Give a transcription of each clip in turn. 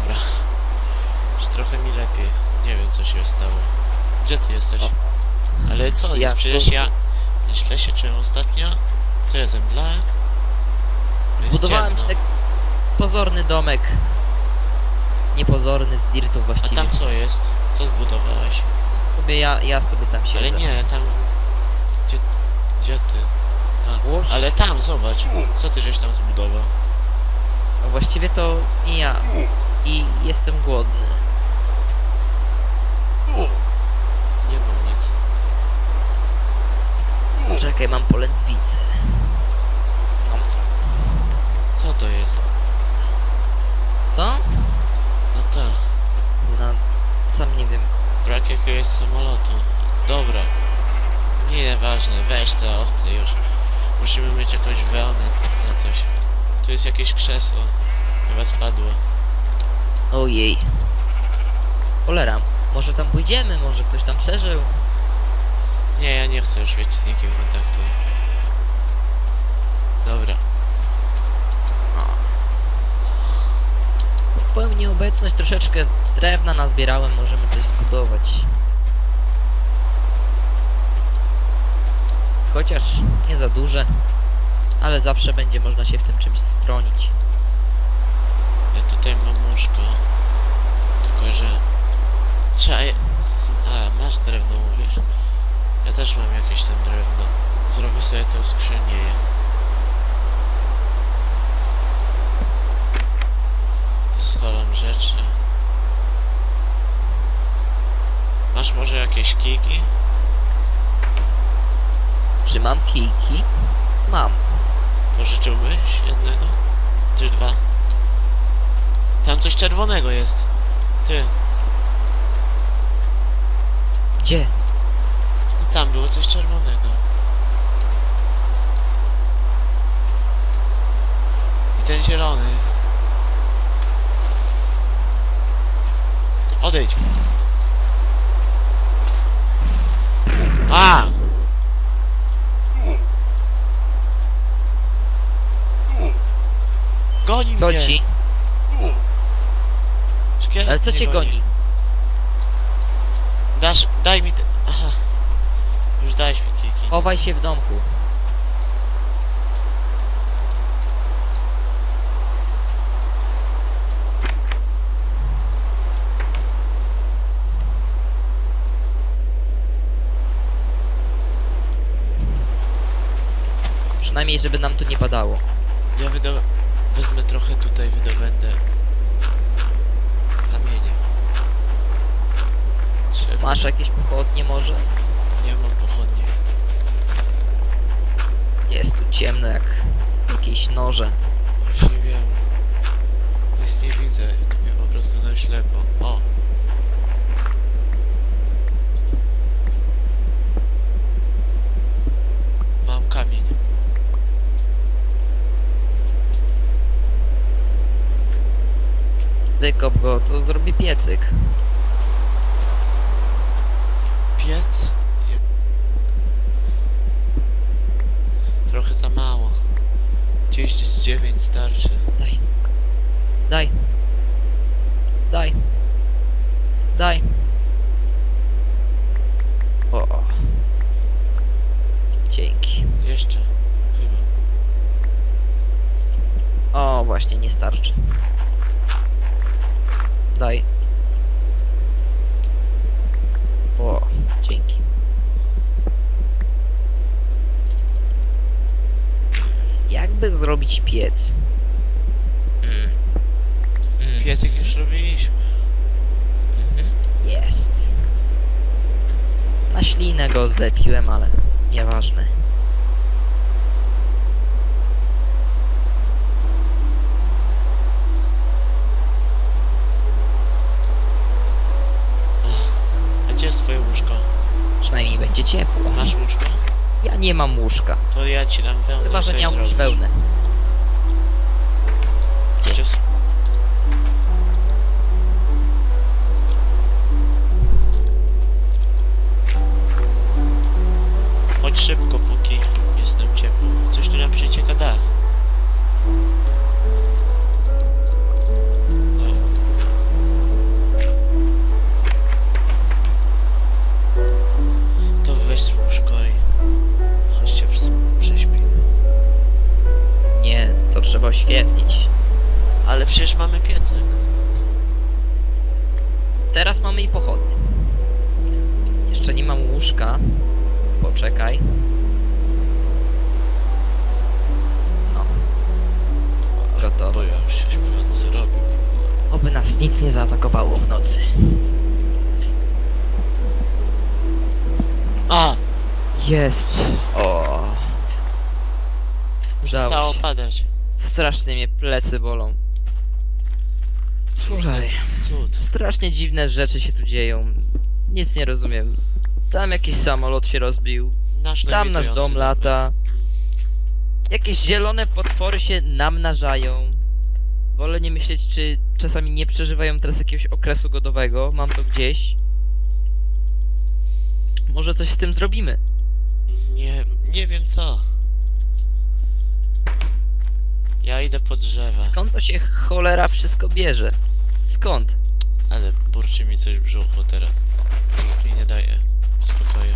dobra. Już trochę mi lepiej. Nie wiem co się stało. Gdzie ty jesteś? Ale co Ja jest? Przecież ja źle się czułem ostatnio. Co ja zemdlałem? Jest Zbudowałem ciemno. tak pozorny domek. Niepozorny z dirtu A właściwie. tam co jest? Co zbudowałeś? sobie ja, ja sobie tam siedzę. Ale nie, tam... Gdzie, gdzie ty? A, ale tam, zobacz. Co ty żeś tam zbudował? No właściwie to nie ja. I jestem głodny. Nie mam nic. Czekaj, mam polędwicę. Nom. Co to jest? Co? No to... No, sam nie wiem. Brak jakiegoś samolotu. Dobra. Nie, ważne, weź te owce już. Musimy mieć jakąś wełnę na coś. Tu jest jakieś krzesło. Chyba spadło. Ojej. Cholera. Może tam pójdziemy, może ktoś tam przeżył. Nie, ja nie chcę już mieć z nikim kontaktu. Dobra. W twoją nieobecność troszeczkę drewna nazbierałem, możemy coś zbudować. Chociaż nie za duże, ale zawsze będzie można się w tym czymś stronić. Łóżko. Tylko, że... Trzeba... je- A, masz drewno, mówisz? Ja też mam jakieś tam drewno. Zrobię sobie tą skrzynię. To schowam rzeczy. Masz może jakieś kiki? Czy mam kijki? Mam. Pożyczyłbyś jednego? Czy dwa? Tam coś czerwonego jest. Ty, Gdzie? no tam było coś czerwonego. I ten zielony. Odejdź. A! Goni Co mnie! ci? Szkielet Ale co mnie cię goni? Dasz, daj mi te... Aha. Już dałeś mi kiki. Chowaj się w domku. Przynajmniej, żeby nam tu nie padało. Ja wydo... Wezmę trochę tutaj, wydobędę... Kamienie. Trzeba... Masz jakieś pochodnie może? Nie mam pochodnie. Jest tu ciemno jak jakieś noże. Właśnie wiem. Nic nie widzę. Mnie po prostu na ślepo. O! Mam kamień. Wykop go, to zrobi piecyk. Trochę za mało. 39 starczy. Daj. Daj. Daj. Daj. O. o. Dzięki. Jeszcze. Chyba. O, właśnie, nie starczy. Daj. O, dzięki. Jakby zrobić piec? Mm. Mm. Piecek już robiliśmy. Mhm. Jest. Na ślinę go zlepiłem, ale nieważne. A gdzie jest twoje łóżko? Przynajmniej będzie ciepło. Ja nie mam łóżka. To ja ci dam wełnę. Chyba, że miałbyś wełnę. Jeszcze w... Chodź szybko, póki jest nam ciepło. Coś Poczekaj. No. Gotowe. Bo ja już się śpiący robi powoli. Oby nas nic nie zaatakowało w nocy. A! Jest. O. Przestało się. padać. Strasznie mnie plecy bolą. Słuchaj. Cud. Strasznie dziwne rzeczy się tu dzieją. Nic nie rozumiem. Tam jakiś samolot się rozbił. Nasz Tam nasz dom lata. Jakieś zielone potwory się namnażają. Wolę nie myśleć, czy czasami nie przeżywają teraz jakiegoś okresu godowego. Mam to gdzieś. Może coś z tym zrobimy. Nie, nie wiem co. Ja idę po drzewa, Skąd to się cholera wszystko bierze? Skąd? ale burczy mi coś w brzuchu teraz. Brzuch mi nie daje spokoju.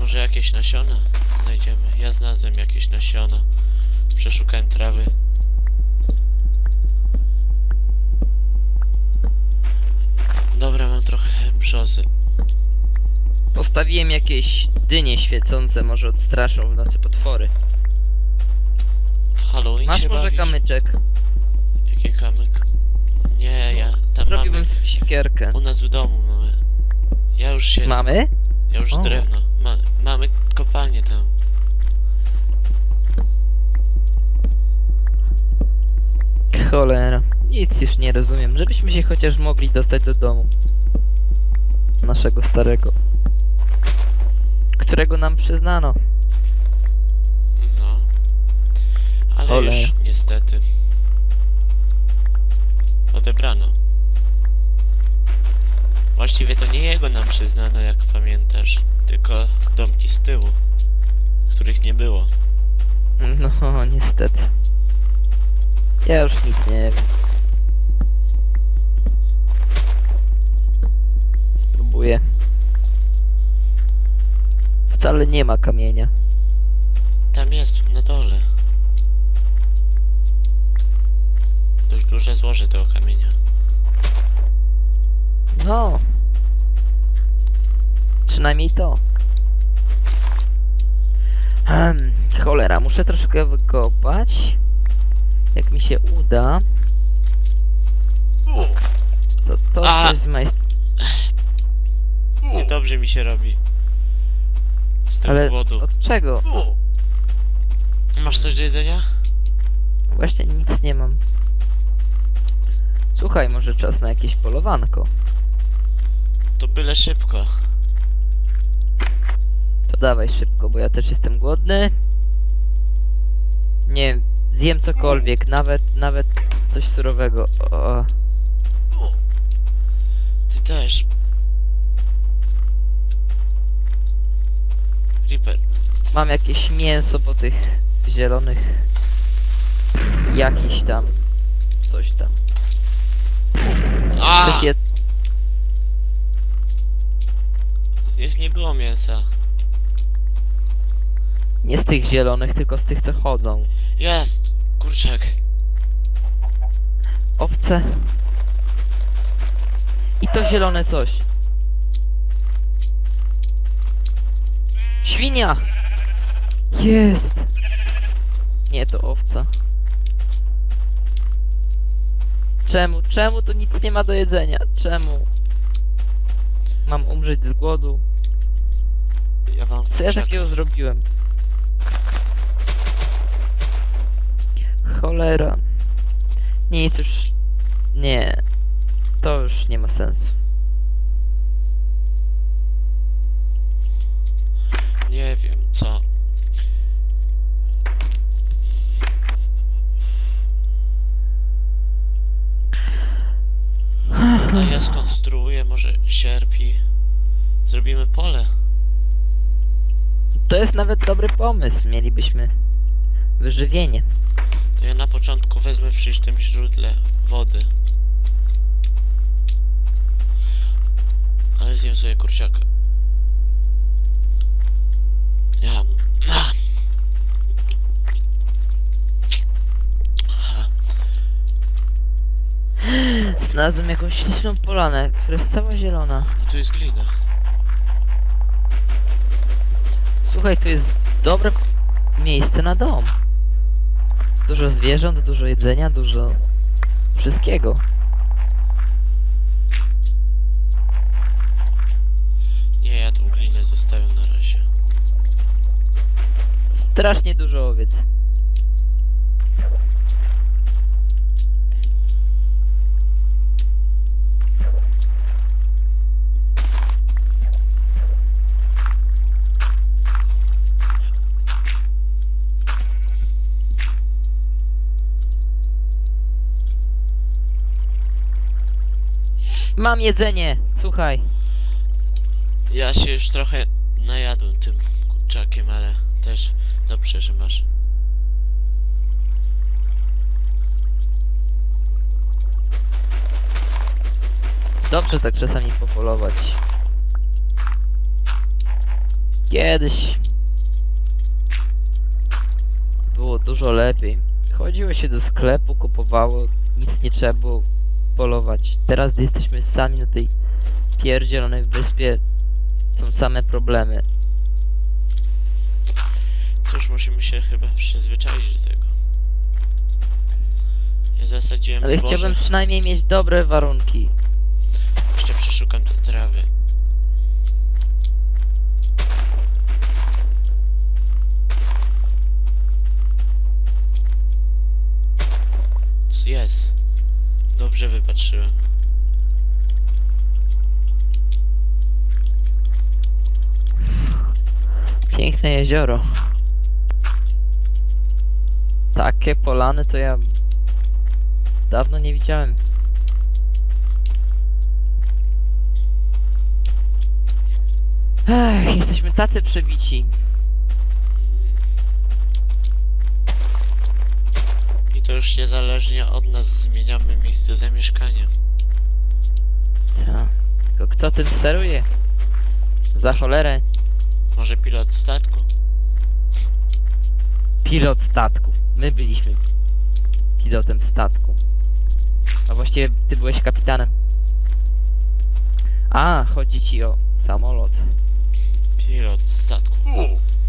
Może jakieś nasiona znajdziemy? Ja znalazłem jakieś nasiona. Przeszukałem trawy. Dobra, mam trochę brzozy. Postawiłem jakieś dynie świecące, może odstraszą w nocy potwory. W Halloween Masz się może bawisz? kamyczek? Jaki kamyk? Nie, ja tam Zrobiłbym mamy. sobie siekierkę. U nas w domu mamy. Ja już się. Mamy? Ja już O. drewno. Ma, mamy kopalnię tam. Cholera. Nic już nie rozumiem. Żebyśmy się chociaż mogli dostać do domu. Naszego starego. Którego nam przyznano. No. Ale Cholera. już niestety. Odebrano. Właściwie to nie jego nam przyznano, jak pamiętasz. Tylko domki z tyłu. Których nie było. No, niestety. Ja już nic nie wiem. Spróbuję. Wcale nie ma kamienia. Tam jest, na dole. Duże złoże tego kamienia. No. Przynajmniej to. Hmm, cholera, muszę troszkę wykopać. Jak mi się uda. To, to A! coś z. Niedobrze mi się robi. Z tego Ale powodu. od czego? Masz coś do jedzenia? Właśnie nic nie mam. Słuchaj, może czas na jakieś polowanko. To byle szybko. To dawaj szybko, bo ja też jestem głodny. Nie wiem, zjem cokolwiek, nawet, nawet coś surowego. O, Ty też. Reaper. mam jakieś mięso po tych zielonych. Jakiś tam. Coś tam. A! Jed... Z nich nie było mięsa. Nie z tych zielonych, tylko z tych co chodzą. Jest! Kurczak. Owce. I to zielone coś. Świnia! Jest! Nie, to owca. Czemu? Czemu tu nic nie ma do jedzenia? Czemu? Mam umrzeć z głodu? Ja mam Co ja takiego zrobiłem? Cholera. Nic już. Nie. To już nie ma sensu. Nie wiem, co. A ja skonstruuję może sierpi. Zrobimy pole. To jest nawet dobry pomysł. Mielibyśmy wyżywienie. To ja na początku wezmę przy tym źródle wody. Ale zjem sobie kurczaka. Ja. A. Znalazłem jakąś śliczną polanę, która jest cała zielona. A tu jest glina. Słuchaj, to jest dobre miejsce na dom. Dużo zwierząt, dużo jedzenia, dużo wszystkiego. Nie, ja tą glinę zostawiam na razie. Strasznie dużo owiec. Mam jedzenie, słuchaj. Ja się już trochę najadłem tym kurczakiem, ale też dobrze, że masz. Dobrze tak czasami popolować. Kiedyś było dużo lepiej. Chodziło się do sklepu, kupowało, nic nie trzeba było polować. Teraz, gdy jesteśmy sami na tej pierdzielonej wyspie, są same problemy. Cóż, musimy się chyba przyzwyczaić do tego. Ja zasadziłem Ale zboże. chciałbym przynajmniej mieć dobre warunki. Jeszcze przeszukam te trawy. Jest. Dobrze wypatrzyłem. Piękne jezioro. Takie polany to ja dawno nie widziałem. Ech, jesteśmy tacy przebici. To już niezależnie od nas zmieniamy miejsce zamieszkania. Tylko kto tym steruje? Za cholerę. Może pilot statku? Pilot statku. My byliśmy pilotem statku. A właściwie ty byłeś kapitanem. A, chodzi ci o samolot. Pilot statku.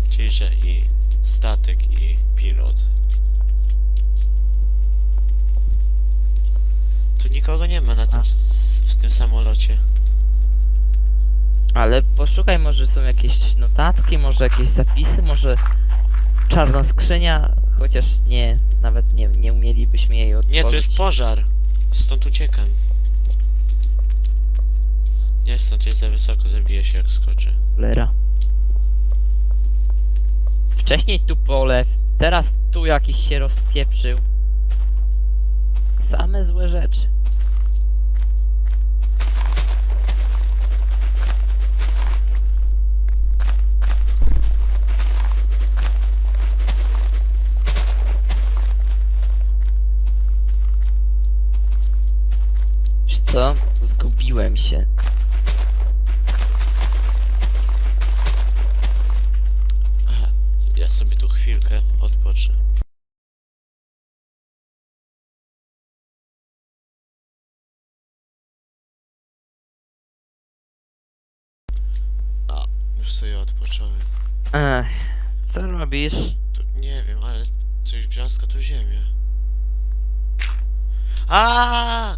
Czyli, że i statek, i pilot. Tu nikogo nie ma na tym, s- w tym samolocie. Ale poszukaj, może są jakieś notatki, może jakieś zapisy, może czarna skrzynia, chociaż nie, nawet nie, nie umielibyśmy jej otworzyć. Nie, to jest pożar. Stąd uciekam. Nie, stąd jest za wysoko, zabiję się jak skoczę. Cholera. Wcześniej tu polew, teraz tu jakiś się rozpieprzył. Same złe rzeczy. Co? Zgubiłem się. Aha, ja sobie tu chwilkę odpocznę. A, już sobie odpocząłem. Ech, co robisz? Tu, nie wiem, ale coś grząska tu ziemia. A!